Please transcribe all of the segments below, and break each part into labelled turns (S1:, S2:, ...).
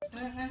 S1: 哎哎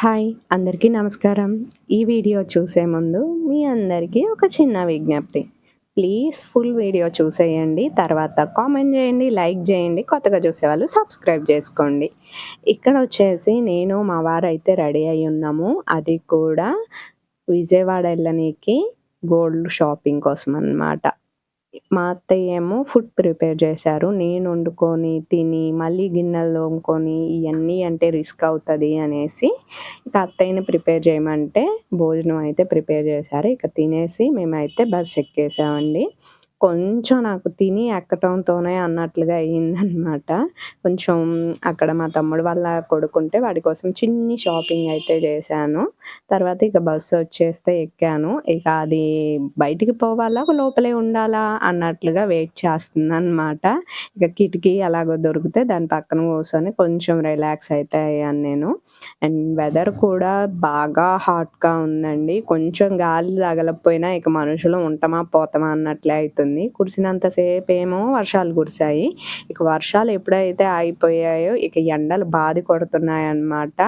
S2: hi అందరికీ నమస్కారం. ఈ వీడియో చూసే ముందు మీ అందరికీ ఒక చిన్న విజ్ఞప్తి. ప్లీజ్ ఫుల్ వీడియో చూసేయండి తర్వాత కామెంట్ చేయండి లైక్ చేయండి కొత్తగా చూసేవాళ్ళు సబ్స్క్రైబ్ చేసుకోండి. ఇక్కడ వచ్చేసి నేను మా వారు అయితే రెడీ అయి ఉన్నాము. అది కూడా విజయవాడ వెళ్ళనీకి గోల్డ్ షాపింగ్ కోసం అన్నమాట. మా అత్తయ్య ఏమో ఫుడ్ ప్రిపేర్ చేశారు. నేను వండుకొని తిని మళ్ళీ గిన్నెలు తోముకొని ఇవన్నీ అంటే రిస్క్ అవుతుంది అనేసి ఇక అత్తయ్యని ప్రిపేర్ చేయమంటే భోజనం అయితే ప్రిపేర్ చేశారు. ఇక తినేసి మేమైతే బస్ ఎక్కేసామండి. కొంచెం నాకు తిని ఎక్కటంతోనే అన్నట్లుగా అయ్యిందనమాట కొంచెం అక్కడ మా తమ్ముడు వాళ్ళ కొడుకుంటే వాడి కోసం చిన్ని షాపింగ్ అయితే చేశాను. తర్వాత ఇక బస్సు వచ్చేస్తే ఎక్కాను. ఇక అది బయటికి పోవాలా లోపలే ఉండాలా అన్నట్లుగా వెయిట్ చేస్తుంది అనమాట ఇక కిటికీ అలాగో దొరికితే దాని పక్కన కూర్చొని కొంచెం రిలాక్స్ అయితే అయ్యాను నేను. అండ్ వెదర్ కూడా బాగా హాట్గా ఉందండి. కొంచెం గాలి తగలకపోయినా ఇక మనుషులు ఉంటామా పోతామా అన్నట్లే అవుతుంది కురిసినంతసేపు ఏమో వర్షాలు కురిశాయి. ఇక వర్షాలు ఎప్పుడైతే ఆగిపోయాయో ఇక ఎండలు బాధ కొడుతున్నాయి అన్నమాట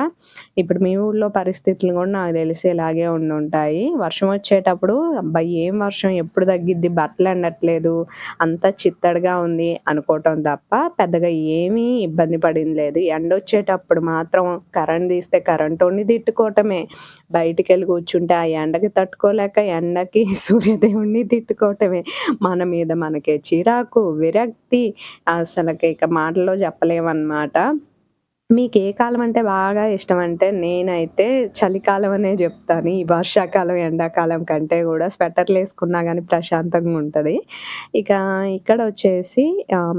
S2: ఇప్పుడు మీ ఊళ్ళో పరిస్థితులు కూడా నాకు తెలిసి ఇలాగే ఉండి ఉంటాయి. వర్షం వచ్చేటప్పుడు అబ్బాయి ఏం వర్షం? ఎప్పుడు తగ్గిద్ది? బట్టలు ఎండట్లేదు. అంతా చిత్తడిగా ఉంది అనుకోవటం తప్ప పెద్దగా ఏమీ ఇబ్బంది పడింది లేదు. ఎండ వచ్చేటప్పుడు మాత్రం కరెంట్ తీస్తే కరెంట్ ఉండి తిట్టుకోవటమే. బయటికి వెళ్ళి కూర్చుంటే ఆ ఎండకి తట్టుకోలేక ఎండకి సూర్యదేవుణ్ణి తిట్టుకోవటమే. మన మీద మనకే చిరాకు విరక్తి. అసలుకి ఇక మాటలో చెప్పలేమన్నమాట. మీకు ఏ కాలం అంటే బాగా ఇష్టం అంటే నేనైతే చలికాలం అనే చెప్తాను. ఈ వర్షాకాలం ఎండాకాలం కంటే కూడా స్వెటర్లు వేసుకున్నా కానీ ప్రశాంతంగా ఉంటుంది. ఇక ఇక్కడ వచ్చేసి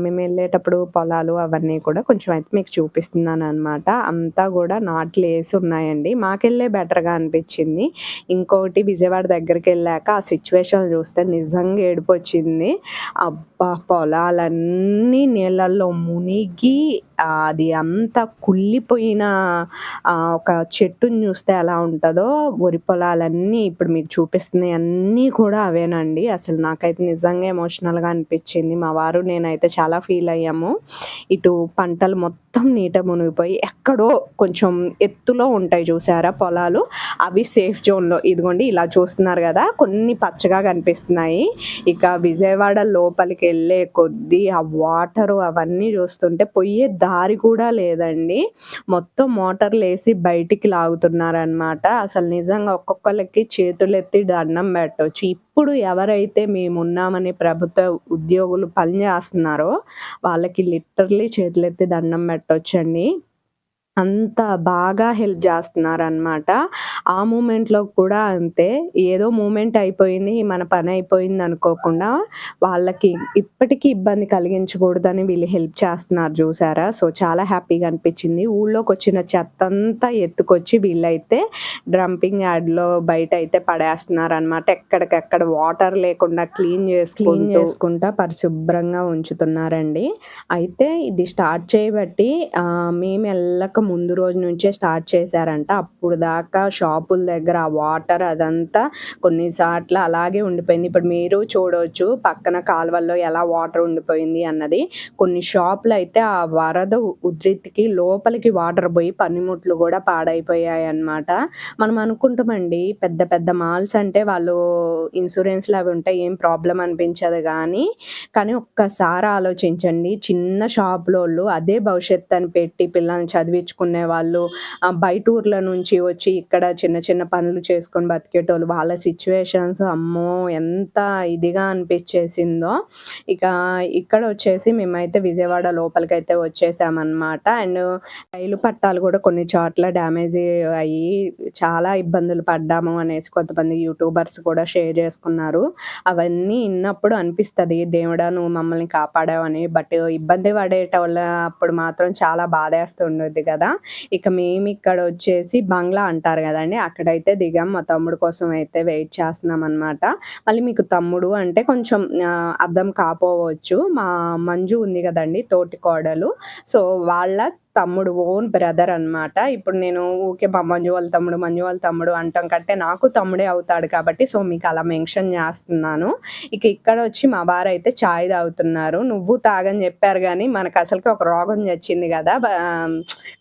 S2: మేము వెళ్ళేటప్పుడు పొలాలు అవన్నీ కూడా కొంచెం అయితే మీకు చూపిస్తున్నాను అనమాట అంతా కూడా నాట్లు వేసి ఉన్నాయండి. మాకెళ్ళే బెటర్గా అనిపించింది. ఇంకోటి విజయవాడ దగ్గరికి వెళ్ళాక ఆ సిచ్యువేషన్ చూస్తే నిజంగా ఏడుపు అబ్బా! పొలాలన్నీ నీళ్ళల్లో మునిగి అది అంతా కుళ్ళిపోయిన ఒక చెట్టుని చూస్తే ఎలా ఉంటుందో వరి పొలాలన్నీ ఇప్పుడు మీకు చూపిస్తున్నాయి. అన్నీ కూడా అవేనండి. అసలు నాకైతే నిజంగా ఎమోషనల్గా అనిపించింది. మా వారు నేనైతే చాలా ఫీల్ అయ్యాము. ఇటు పంటలు మొత్తం మొత్తం నీట మునిగిపోయి ఎక్కడో కొంచెం ఎత్తులో ఉంటాయి చూసారా పొలాలు? అవి సేఫ్ జోన్లో ఇదిగోండి ఇలా చూస్తున్నారు కదా కొన్ని పచ్చగా కనిపిస్తున్నాయి. ఇక విజయవాడ లోపలికి వెళ్ళే కొద్దీ ఆ వాటరు అవన్నీ చూస్తుంటే పోయే దారి కూడా లేదండి. మొత్తం మోటార్లు వేసి బయటికి లాగుతున్నారనమాట అసలు నిజంగా ఒక్కొక్కరికి చేతులు ఎత్తి దండం పెట్టవచ్చు ఇప్పుడు ఎవరైతే మేము ఉన్నామని ప్రభుత్వ ఉద్యోగులు పనిచేస్తున్నారో వాళ్ళకి లిటరలీ చేతులెత్తి దండం పెట్ట పట్టొచ్చండి. అంత బాగా హెల్ప్ చేస్తున్నారనమాట ఆ మూమెంట్లో కూడా అంతే. ఏదో మూమెంట్ అయిపోయింది మన పని అయిపోయింది అనుకోకుండా వాళ్ళకి ఇప్పటికీ ఇబ్బంది కలిగించకూడదని వీళ్ళు హెల్ప్ చేస్తున్నారు చూసారా? సో చాలా హ్యాపీగా అనిపించింది. ఊళ్ళోకి వచ్చిన చెత్త అంతా ఎత్తుకొచ్చి వీళ్ళైతే డ్రంపింగ్ యార్డ్లో బయట అయితే పడేస్తున్నారు అనమాట ఎక్కడికెక్కడ వాటర్ లేకుండా క్లీన్ చేసి క్లీన్ చేసుకుంటా పరిశుభ్రంగా ఉంచుతున్నారండి. అయితే ఇది స్టార్ట్ చేయబట్టి మేము వెళ్ళక ముందు రోజు నుంచే స్టార్ట్ చేశారంట. అప్పుడు దాకా షాపుల దగ్గర ఆ వాటర్ అదంతా కొన్నిసార్లు అలాగే ఉండిపోయింది. ఇప్పుడు మీరు చూడవచ్చు పక్కన కాలువల్లో ఎలా వాటర్ ఉండిపోయింది అన్నది. కొన్ని షాపులు అయితే ఆ వరద ఉధృతికి లోపలికి వాటర్ పోయి పనిముట్లు కూడా పాడైపోయాయి అన్నమాట. మనం అనుకుంటామండి పెద్ద పెద్ద మాల్స్ అంటే వాళ్ళు ఇన్సూరెన్స్లు అవి ఉంటాయి ఏం ప్రాబ్లం అనిపించదు కానీ కానీ ఒక్కసారి ఆలోచించండి. చిన్న షాపులోళ్ళు అదే భవిష్యత్తు అని పెట్టి పిల్లల్ని సంపాదించుకునే వాళ్ళు బయట ఊర్ల నుంచి వచ్చి ఇక్కడ చిన్న చిన్న పనులు చేసుకొని బతికేటోళ్ళు వాళ్ళ సిచ్యువేషన్స్ అమ్మో ఎంత ఇదిగా అనిపించేసిందో. ఇక ఇక్కడ వచ్చేసి మేమైతే విజయవాడ లోపలికైతే వచ్చేసామన్నమాట. అండ్ రైలు పట్టాలు కూడా కొన్ని చోట్ల డ్యామేజ్ అయ్యి చాలా ఇబ్బందులు పడ్డాము అనేసి కొంతమంది యూట్యూబర్స్ కూడా షేర్ చేసుకున్నారు. అవన్నీ విన్నప్పుడు అనిపిస్తుంది దేవుడా నువ్వు మమ్మల్ని కాపాడావని. బట్ ఇబ్బంది పడేటోళ్ళ అప్పుడు మాత్రం చాలా బాధేస్తుండేది కదా. ఇక మేము ఇక్కడ వచ్చేసి బంగ్లా అంటారు కదండి. అక్కడైతే దిగాం. మా తమ్ముడు కోసం అయితే వెయిట్ చేస్తున్నాం అనమాట మళ్ళీ మీకు తమ్ముడు అంటే కొంచెం అర్థం కాపోవచ్చు. మా మంజు ఉంది కదండి తోటి కోడలు. సో వాళ్ళ తమ్ముడు ఓన్ బ్రదర్ అన్నమాట. ఇప్పుడు నేను ఊకే మా మంజు వాళ్ళ తమ్ముడు మంజు వాళ్ళ తమ్ముడు అంటాం కంటే నాకు తమ్ముడే అవుతాడు కాబట్టి సో మీకు అలా మెన్షన్ చేస్తున్నాను. ఇక ఇక్కడ వచ్చి మా వారు అయితే చాయ్ తాగుతున్నారు. నువ్వు తాగని చెప్పారు కానీ మనకు అసలుకి ఒక రోగం వచ్చింది కదా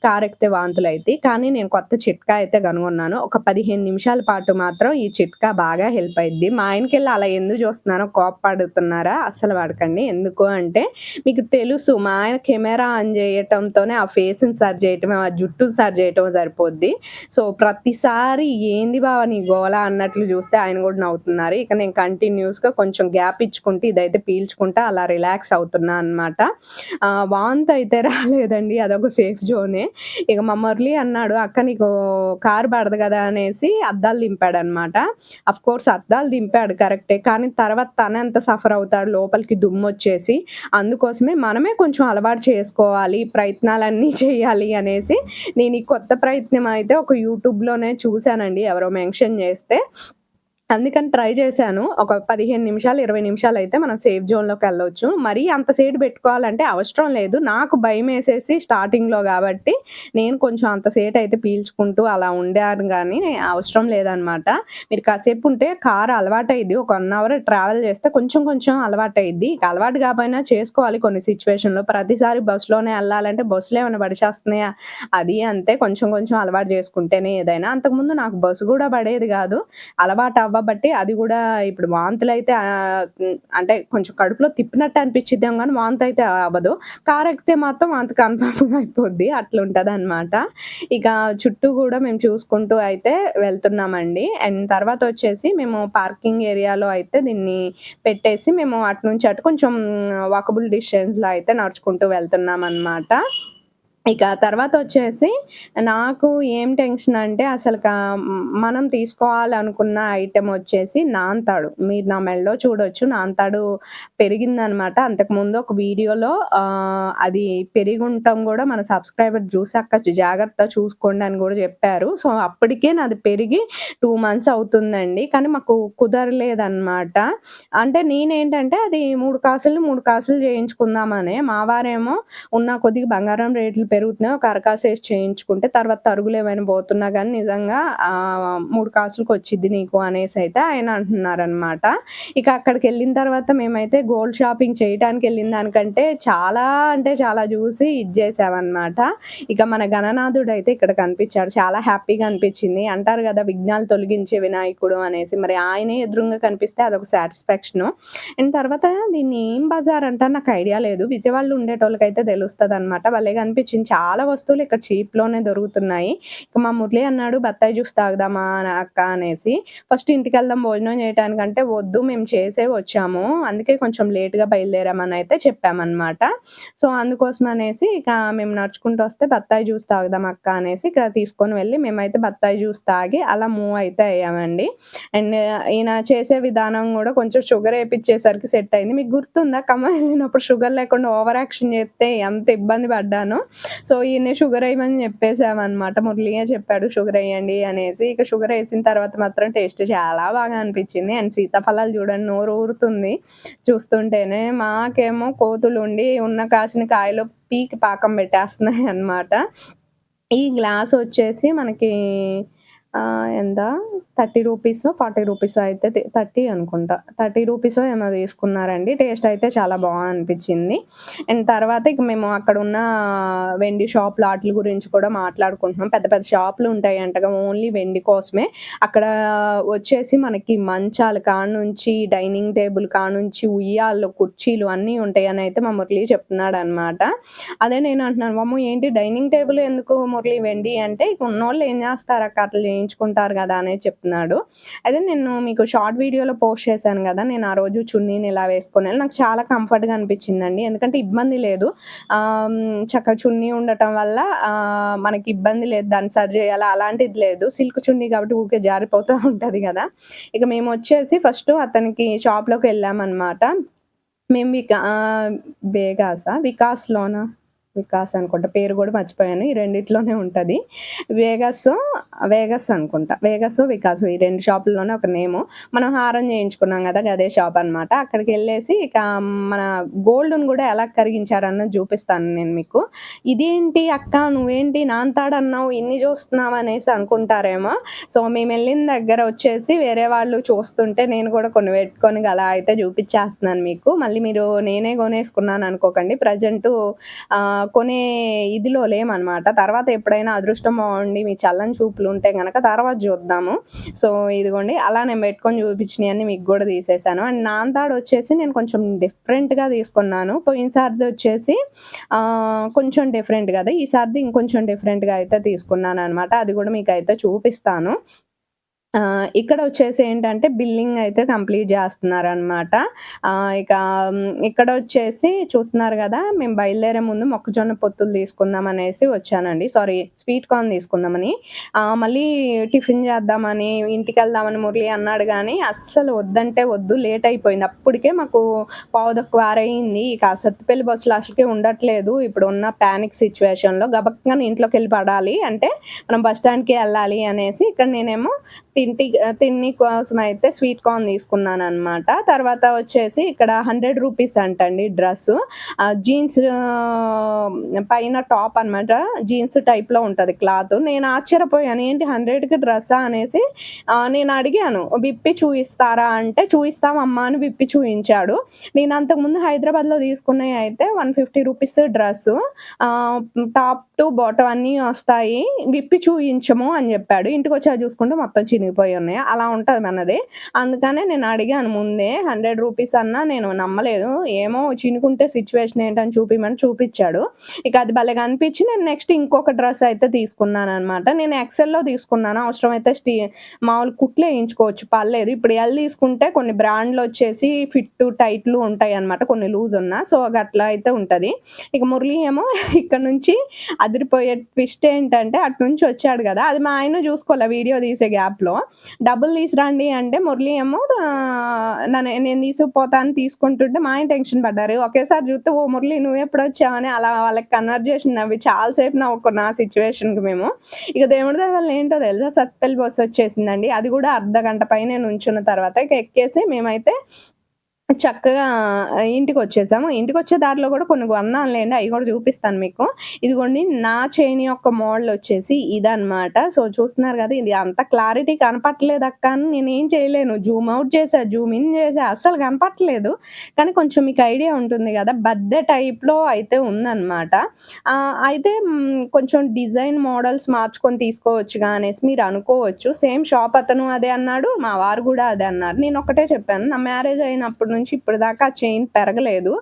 S2: కారెక్తే వాంతులు అయితే కానీ నేను కొత్త చిట్కా అయితే కనుగొన్నాను. ఒక పదిహేను నిమిషాల పాటు మాత్రం ఈ చిట్కా బాగా హెల్ప్ అయింది మా ఆయనకి వెళ్ళి అలా ఎందుకు చూస్తున్నారో కోప్పడుతున్నారా? అసలు వాడకండి. ఎందుకు అంటే మీకు తెలుసు మా ఆయన కెమెరా ఆన్ చేయటంతోనే ఆ ఫేస్ని సర్ చేయటం ఆ జుట్టు సరి చేయటం సరిపోద్ది. సో ప్రతిసారి ఏంది బావ నీ గోల అన్నట్లు చూస్తే ఆయన కూడా నవ్వుతున్నారు. ఇక నేను కంటిన్యూస్గా కొంచెం గ్యాప్ ఇచ్చుకుంటే ఇదైతే పీల్చుకుంటా అలా రిలాక్స్ అవుతున్నా అనమాట వాంత్ అయితే రాలేదండి అదొక సేఫ్ జోనే. ఇక మా మురళి అన్నాడు అక్క నీకు కారు పడదు కదా అనేసి అద్దాలు దింపాడు అనమాట అఫ్ కోర్స్ అద్దాలు దింపాడు కరెక్టే. కానీ తర్వాత తన ఎంత సఫర్ అవుతాడు లోపలికి దుమ్ము వచ్చేసి. అందుకోసమే మనమే కొంచెం అలవాటు చేసుకోవాలి ప్రయత్నాలన్నీ చేయాలి అనేసి నేను ఈ కొత్త ప్రయత్నం అయితే ఒక యూట్యూబ్లోనే చూశానండి. ఎవరో మెన్షన్ చేస్తే అందుకని ట్రై చేశాను. ఒక పదిహేను నిమిషాలు ఇరవై నిమిషాలు అయితే మనం సేఫ్ జోన్లోకి వెళ్ళొచ్చు. మరీ అంత సేట్ పెట్టుకోవాలంటే అవసరం లేదు. నాకు భయం వేసేసి స్టార్టింగ్లో కాబట్టి నేను కొంచెం అంత సేట్ అయితే పీల్చుకుంటూ అలా ఉండాను కానీ అవసరం లేదనమాట మీరు కాసేపు ఉంటే కారు అలవాటు అయింది ఒక వన్ అవర్ ట్రావెల్ చేస్తే కొంచెం కొంచెం అలవాటు అయింది అలవాటు కాకపోయినా చేసుకోవాలి కొన్ని సిచ్యువేషన్లో ప్రతిసారి బస్సులోనే వెళ్ళాలంటే బస్సులు ఏమైనా పడిచేస్తున్నాయా? అది అంతే. కొంచెం కొంచెం అలవాటు చేసుకుంటేనే ఏదైనా. అంతకుముందు నాకు బస్సు కూడా పడేది కాదు. అలవాటు బట్టి అది కూడా ఇప్పుడు వాంతులు అయితే అంటే కొంచెం కడుపులో తిప్పినట్టు అనిపించిద్దాం కానీ వాంతి అయితే అవ్వదు. కారు ఎక్కితే మాత్రం వాంతి కన్ఫర్మ్గా అయిపోద్ది. అట్లా ఉంటుంది అనమాట ఇక చుట్టూ కూడా మేము చూసుకుంటూ అయితే వెళ్తున్నామండి. అండ్ తర్వాత వచ్చేసి మేము పార్కింగ్ ఏరియాలో అయితే దీన్ని పెట్టేసి మేము అటు నుంచి అటు కొంచెం వాకబుల్ డిస్టెన్స్లో అయితే నడుచుకుంటూ వెళ్తున్నాం అనమాట ఇక తర్వాత వచ్చేసి నాకు ఏం టెన్షన్ అంటే అసలు మనం తీసుకోవాలనుకున్న ఐటెం వచ్చేసి నాంతాడు మీరు నా మెడలో చూడొచ్చు నాంతాడు పెరిగిందనమాట. అంతకుముందు ఒక వీడియోలో అది పెరిగి ఉండటం కూడా మన సబ్స్క్రైబర్ చూసాక జాగ్రత్త చూసుకోండి అని కూడా చెప్పారు. సో అప్పటికే నాది పెరిగి టూ మంత్స్ అవుతుందండి. కానీ మాకు కుదరలేదన్నమాట అంటే నేనేంటంటే అది మూడు కాసులు మూడు కాసులు చేయించుకుందామనే. మా వారేమో ఉన్న కొద్దిగా బంగారం రేట్లు పెరుగుతున్నాయి ఒక అరకాసు వేసి చేయించుకుంటే తర్వాత తరుగులు ఏమైనా పోతున్నా కానీ నిజంగా ఆ, మూడు కాసులకు వచ్చింది నీకు అనేసి అయితే ఆయన అంటున్నారనమాట ఇక అక్కడికి వెళ్ళిన తర్వాత మేమైతే గోల్డ్ షాపింగ్ చేయడానికి వెళ్ళిన దానికంటే చాలా అంటే చాలా చూసి ఇది చేసామన్నమాట. ఇక మన గణనాథుడు అయితే ఇక్కడ కనిపించాడు. చాలా హ్యాపీగా అనిపించింది. అంటారు కదా విఘ్నాలు తొలగించే వినాయకుడు అనేసి. మరి ఆయనే ఎదురుగా కనిపిస్తే అదొక సాటిస్ఫాక్షన్. అండ్ తర్వాత దీన్ని ఏం బజార్ అంటారు? నాకు ఐడియా లేదు. విజయవాడలో ఉండేటోళ్ళకైతే తెలుస్తుంది అనమాట వాళ్ళే కనిపించింది చాలా వస్తువులు ఇక్కడ చీప్లోనే లోనే దొరుకుతున్నాయి. ఇక మా మురళి అన్నాడు బత్తాయి జ్యూస్ తాగుదామా అని అక్క అనేసి. ఫస్ట్ ఇంటికి వెళ్దాం భోజనం చేయడానికంటే వద్దు మేము చేసే వచ్చాము. అందుకే కొంచెం లేట్గా బయలుదేరామని అయితే చెప్పామన్నమాట. సో అందుకోసం అనేసి ఇక మేము నడుచుకుంటూ వస్తే బత్తాయి జ్యూస్ తాగుదాం అక్క అనేసి ఇక తీసుకొని వెళ్ళి మేమైతే బత్తాయి జ్యూస్ తాగి అలా మూవ్ అయితే అయ్యామండి. అండ్ ఈయన చేసే విధానం కూడా కొంచెం షుగర్ వేపించేసరికి సెట్ అయింది. మీకు గుర్తుందా? కమ్మ వెళ్ళినప్పుడు షుగర్ లేకుండా ఓవర్ యాక్షన్ చేస్తే ఎంత ఇబ్బంది పడ్డాను. సో ఈయన షుగర్ వేయమని చెప్పేసామన్నమాట మురళియే చెప్పాడు షుగర్ వేయండి అనేసి. ఇక షుగర్ వేసిన తర్వాత మాత్రం టేస్ట్ చాలా బాగా అనిపించింది. అండ్ సీతాఫలాలు చూడండి నోరు ఊరుతుంది. చూస్తుంటేనే మాకేమో కోతులు ఉండి ఉన్న కాసిన కాయలు పీకి పాకం పెట్టేస్తున్నాయి అన్నమాట ఈ గ్లాస్ వచ్చేసి మనకి ఎంత థర్టీ రూపీస్ ఫార్టీ రూపీస్ అయితే థర్టీ అనుకుంటా. థర్టీ రూపీస్ ఏమో తీసుకున్నారండి. టేస్ట్ అయితే చాలా బాగా అనిపించింది. అండ్ తర్వాత ఇక మేము అక్కడ ఉన్న వెండి షాపులు వాటి గురించి కూడా మాట్లాడుకుంటున్నాం. పెద్ద పెద్ద షాపులు ఉంటాయి అంటగా ఓన్లీ వెండి కోసమే. అక్కడ వచ్చేసి మనకి మంచాల కాడ నుంచి డైనింగ్ టేబుల్ కాడ నుంచి ఉయ్యాలు కుర్చీలు అన్నీ ఉంటాయి అని అయితే మా మురళి చెప్తున్నాడు అనమాట అదే నేను అంటున్నాను మమ్మ ఏంటి డైనింగ్ టేబుల్ ఎందుకు మురళి వెండి? అంటే ఇక ఉన్నోళ్ళు ఏం చేస్తారు అక్కడ అట్లా చేయించుకుంటారు కదా అనే చెప్తున్నాడు. అయితే నేను మీకు షార్ట్ వీడియోలో పోస్ట్ చేశాను కదా నేను ఆ రోజు చున్నీని ఇలా వేసుకుని నాకు చాలా కంఫర్ట్గా అనిపించిందండి. ఎందుకంటే ఇబ్బంది లేదు. చక్కగా చున్నీ ఉండటం వల్ల మనకి ఇబ్బంది లేదు దాన్ని సరి చేయాలా? అలాంటిది లేదు. సిల్క్ చున్నీ కాబట్టి ఊరికే జారిపోతూ ఉంటుంది కదా. ఇక మేము వచ్చేసి ఫస్ట్ అతనికి షాప్లోకి వెళ్ళామన్నమాట. మేము వికా బేగాసా వికాస్లోనా? వికాస్ అనుకుంటా పేరు కూడా మర్చిపోయాను ఈ రెండిట్లోనే ఉంటుంది. వేగస్ వేగస్ అనుకుంటా. వేగస్ వికాస్ ఈ రెండు షాపుల్లోనే ఒక నేము. మనం హారం చేయించుకున్నాం కదా అదే షాప్ అన్నమాట. అక్కడికి వెళ్ళేసి ఇక మన గోల్డ్ను కూడా ఎలా కరిగించారన్నది చూపిస్తాను నేను మీకు. ఇదేంటి అక్క నువ్వేంటి నాంతాడన్నావు ఇన్ని చూస్తున్నావు అనేసి అనుకుంటారేమో. సో మేము వెళ్ళిన దగ్గర వచ్చేసి వేరే వాళ్ళు చూస్తుంటే నేను కూడా కొన్ని పెట్టుకొని అలా అయితే చూపించేస్తున్నాను మీకు. మళ్ళీ మీరు నేనే కొనేసుకున్నాను అనుకోకండి. ప్రజెంట్ కొనే ఇదిలో లేమనమాట తర్వాత ఎప్పుడైనా అదృష్టం బాగుండి మీ చల్లని చూపులు ఉంటే కనుక తర్వాత చూద్దాము. సో ఇదిగోండి అలా నేను పెట్టుకొని చూపించినవి అన్ని మీకు కూడా తీసేసాను. అండ్ నాంతాడు వచ్చేసి నేను కొంచెం డిఫరెంట్గా తీసుకున్నాను. పోయినసారిది వచ్చేసి కొంచెం డిఫరెంట్ కదా. ఈసారిది ఇంకొంచెం డిఫరెంట్గా అయితే తీసుకున్నాను అనమాట అది కూడా మీకు అయితే చూపిస్తాను. ఇక్కడ వచ్చేసి ఏంటంటే బిల్లింగ్ అయితే కంప్లీట్ చేస్తున్నారనమాట ఇక ఇక్కడ వచ్చేసి చూస్తున్నారు కదా మేము బయలుదేరే ముందు మొక్కజొన్న పొత్తులు తీసుకుందాం అనేసి వచ్చానండి. సారీ స్వీట్ కార్న్ తీసుకుందామని. మళ్ళీ టిఫిన్ చేద్దామని ఇంటికి వెళ్దామని మురళి అన్నాడు కానీ అస్సలు వద్దంటే వద్దు లేట్ అయిపోయింది. అప్పటికే మాకు పావుదొక్క వారయింది. ఇక సత్తుపల్లి బస్సులు అసలుకే ఉండట్లేదు. ఇప్పుడు ఉన్న ప్యానిక్ సిచ్యువేషన్లో గబక్కగా ఇంట్లోకి వెళ్ళి పడాలి. అంటే మనం బస్ స్టాండ్కి వెళ్ళాలి అనేసి ఇక్కడ నేనేమో తింటి తిని కోసం అయితే స్వీట్ కార్న్ తీసుకున్నాను అనమాట తర్వాత వచ్చేసి ఇక్కడ హండ్రెడ్ రూపీస్ అంటండి డ్రెస్ జీన్స్ పైన టాప్ అనమాట జీన్స్ టైప్లో ఉంటుంది క్లాత్ నేను ఆశ్చర్యపోయాను ఏంటి హండ్రెడ్కి డ్రెస్సా అనేసి నేను అడిగాను విప్పి చూయిస్తారా? అంటే చూయిస్తామమ్మా అని విప్పి చూయించాడు. నేను అంతకుముందు హైదరాబాద్లో తీసుకున్నవి అయితే one fifty rupees dress top to bottom అన్నీ వస్తాయి. విప్పి చూయించము అని చెప్పాడు. ఇంటికి వచ్చి అది చూసుకుంటే మొత్తం మునిగిపోయి ఉన్నాయి. అలా ఉంటుంది మనది. అందుకనే నేను అడిగాను ముందే హండ్రెడ్ రూపీస్ అన్నా నేను నమ్మలేదు. ఏమో చినుకుంటే సిచ్యువేషన్ ఏంటని చూపిమని చూపించాడు. ఇక అది భలేగా అనిపించి నేను నెక్స్ట్ ఇంకొక డ్రెస్ అయితే తీసుకున్నాను అనమాట నేను ఎక్సెల్లో తీసుకున్నాను. అవసరమైతే స్టీ మామూలు కుట్లు వేయించుకోవచ్చు. పర్లేదు. ఇప్పుడు ఎల్ తీసుకుంటే కొన్ని బ్రాండ్లు వచ్చేసి ఫిట్ టైట్లు ఉంటాయి అనమాట కొన్ని లూజ్ ఉన్నా. సో అట్లా అయితే ఉంటుంది. ఇక మురళి ఏమో ఇక్కడ నుంచి అదిరిపోయే ట్విస్ట్ ఏంటంటే అటు నుంచి వచ్చాడు కదా. అది మా ఆయన చూసుకోలే వీడియో తీసే గ్యాప్లో డబ్బులు తీసురండి అంటే మురళి ఏమో నన్ను నేను తీసుకుపోతాను తీసుకుంటుంటే మా ఆయన టెన్షన్ పడ్డారు. ఒకేసారి చూస్తే ఓ మురళి నువ్వు ఎప్పుడు వచ్చావని అలా వాళ్ళకి కన్వర్జేషన్ అవి చాలాసేపు నవ్వుకున్న ఆ సిచ్యువేషన్కి మేము. ఇక దేవుడి దయ ఏంటో తెలుసా? సత్పల్లి బస్సు వచ్చేసిందండి. అది కూడా అర్ధ గంట పైన నుంచున్న తర్వాత ఇక ఎక్కేసి మేమైతే చక్కగా ఇంటికి వచ్చేసాము ఇంటికి వచ్చే దారిలో కూడా కొన్ని కొన్నాను లేండి అవి కూడా చూపిస్తాను మీకు. ఇదిగోండి నా చైన్ యొక్క మోడల్ వచ్చేసి ఇదనమాట సో చూస్తున్నారు కదా ఇది అంత క్లారిటీ కనపట్టలేదు అక్క అని నేను ఏం చేయలేను. జూమ్ అవుట్ చేసా జూమ్ ఇన్ చేసా అస్సలు కనపట్లేదు కానీ కొంచెం మీకు ఐడియా ఉంటుంది కదా బద్దె టైప్లో అయితే ఉందన్నమాట. అయితే కొంచెం డిజైన్ మోడల్స్ మార్చుకొని తీసుకోవచ్చు అనేసి మీరు అనుకోవచ్చు. సేమ్ షాప్ అతను అదే అన్నాడు మా వారు కూడా అదే అన్నారు. నేను ఒకటే చెప్పాను నా మ్యారేజ్ అయినప్పుడు నుంచి ఇప్పటిదాకా దాకా చైన్ పెరగలేదు.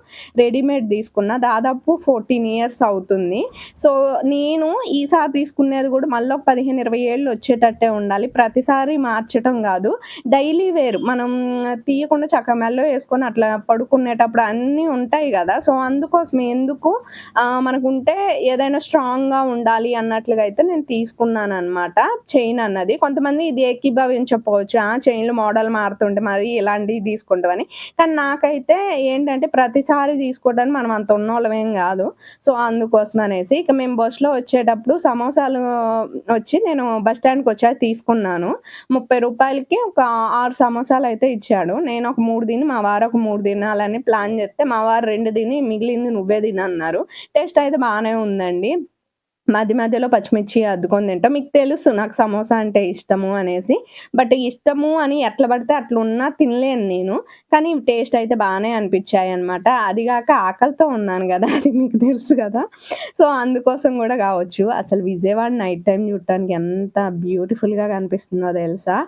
S2: రెడీమేడ్ తీసుకున్న. దాదాపు ఫోర్టీన్ ఇయర్స్ అవుతుంది. సో నేను ఈసారి తీసుకునేది కూడా మళ్ళీ ఒక పదిహేను ఇరవై ఏళ్ళు వచ్చేటట్టే ఉండాలి. ప్రతిసారి మార్చటం కాదు. డైలీ వేర్ మనం తీయకుండా చక్క మెల్లో వేసుకొని అట్లా పడుకునేటప్పుడు అన్నీ ఉంటాయి కదా. సో అందుకోసం ఎందుకు మనకుంటే ఏదైనా స్ట్రాంగ్గా ఉండాలి అన్నట్లుగా అయితే నేను తీసుకున్నాను అనమాట చైన్ అన్నది. కొంతమంది ఇది ఏకీభవించకపోవచ్చు ఆ చైన్లు మోడల్ మారుతుంటే మరి ఇలాంటివి తీసుకుంటామని. కానీ నాకైతే ఏంటంటే ప్రతిసారి తీసుకోవడానికి మనం అంత ఉన్నోళ్ళమేం కాదు. సో అందుకోసం అనేసి ఇక మేము బస్సులో వచ్చేటప్పుడు సమోసాలు వచ్చి నేను బస్ స్టాండ్కి వచ్చా తీసుకున్నాను. ముప్పై రూపాయలకి ఒక ఆరు సమోసాలు అయితే ఇచ్చాడు. నేను ఒక మూడు తిని మా వారు ఒక మూడు తినాలని ప్లాన్ చేస్తే మా వారు రెండు తిని మిగిలింది నువ్వే తిని అన్నారు టేస్ట్ అయితే బాగానే ఉందండి. మధ్య మధ్యలో పచ్చిమిర్చి అద్దుకొని తింటాం. మీకు తెలుసు నాకు సమోసా అంటే ఇష్టము అనేసి. బట్ ఇష్టము అని ఎట్లా పడితే అట్లా ఉన్నా తినలేను నేను. కానీ టేస్ట్ అయితే బాగానే అనిపించాయి అనమాట అది కాక ఆకలితో ఉన్నాను కదా అది మీకు తెలుసు కదా. సో అందుకోసం కూడా కావచ్చు. అసలు విజయవాడ నైట్ టైం చూడటానికి ఎంత బ్యూటిఫుల్గా కనిపిస్తుందో తెలుసా?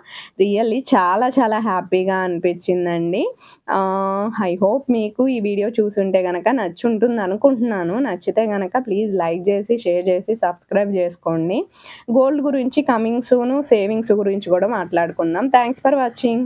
S2: రియల్లీ చాలా చాలా హ్యాపీగా అనిపించిందండి. ఐ హోప్ మీకు ఈ వీడియో చూసుంటే కనుక నచ్చుంటుంది అనుకుంటున్నాను. నచ్చితే కనుక ప్లీజ్ లైక్ చేసి షేర్ చేసి చేసి సబ్స్క్రైబ్ చేసుకోండి. గోల్డ్ గురించి కమింగ్ సూను సేవింగ్స్ గురించి కూడా మాట్లాడుకుందాం. Thanks for watching